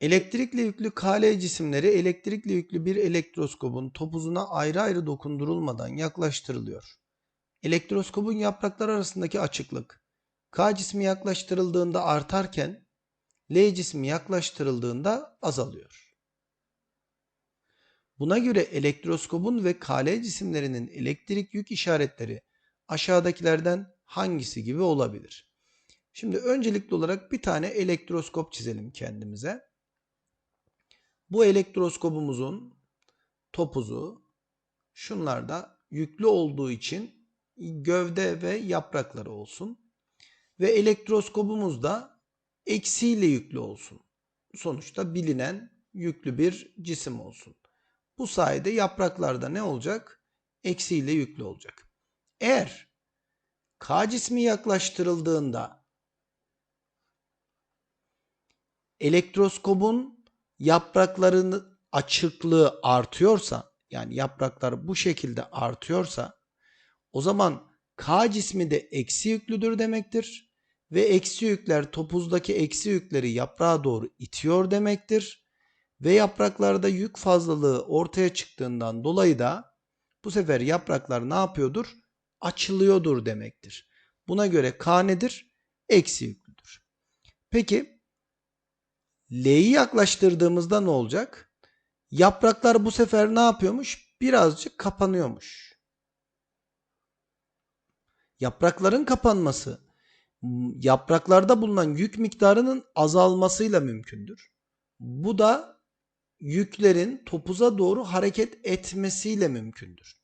Elektrikle yüklü Kl cisimleri elektrikle yüklü bir elektroskopun topuzuna ayrı ayrı dokundurulmadan yaklaştırılıyor. Elektroskopun yapraklar arasındaki açıklık K cismi yaklaştırıldığında artarken L cismi yaklaştırıldığında azalıyor. Buna göre elektroskopun ve Kl cisimlerinin elektrik yük işaretleri aşağıdakilerden hangisi gibi olabilir? Şimdi öncelikli olarak bir tane elektroskop çizelim kendimize. Bu elektroskopumuzun topuzu şunlarda yüklü olduğu için gövde ve yaprakları olsun. Ve elektroskopumuz da eksiyle yüklü olsun. Sonuçta bilinen yüklü bir cisim olsun. Bu sayede yapraklarda ne olacak? Eksiyle yüklü olacak. Eğer K cismi yaklaştırıldığında elektroskopun yapraklarının açıklığı artıyorsa yani yapraklar bu şekilde artıyorsa o zaman K cismi de eksi yüklüdür demektir. Ve eksi yükler topuzdaki eksi yükleri yaprağa doğru itiyor demektir. Ve yapraklarda yük fazlalığı ortaya çıktığından dolayı da bu sefer yapraklar ne yapıyordur? Açılıyordur demektir. Buna göre K nedir? Eksi yüklüdür. Peki L'yi yaklaştırdığımızda ne olacak? Yapraklar bu sefer ne yapıyormuş? Birazcık kapanıyormuş. Yaprakların kapanması yapraklarda bulunan yük miktarının azalmasıyla mümkündür. Bu da yüklerin topuza doğru hareket etmesiyle mümkündür.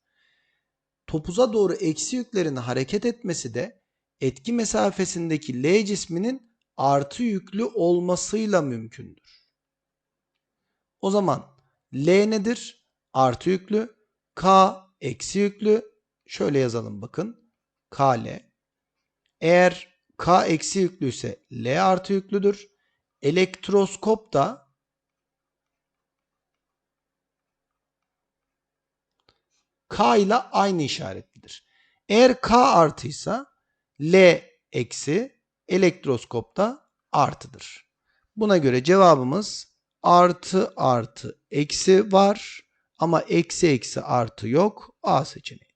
Topuza doğru eksi yüklerin hareket etmesi de etki mesafesindeki L cisminin artı yüklü olmasıyla mümkündür. O zaman L nedir? Artı yüklü. K eksi yüklü. Şöyle yazalım bakın. KL. Eğer K eksi yüklüyse L artı yüklüdür. Elektroskop da K ile aynı işaretlidir. Eğer K artıysa L eksi elektroskopta artıdır. Buna göre cevabımız artı artı eksi var ama eksi eksi artı yok. A seçeneği.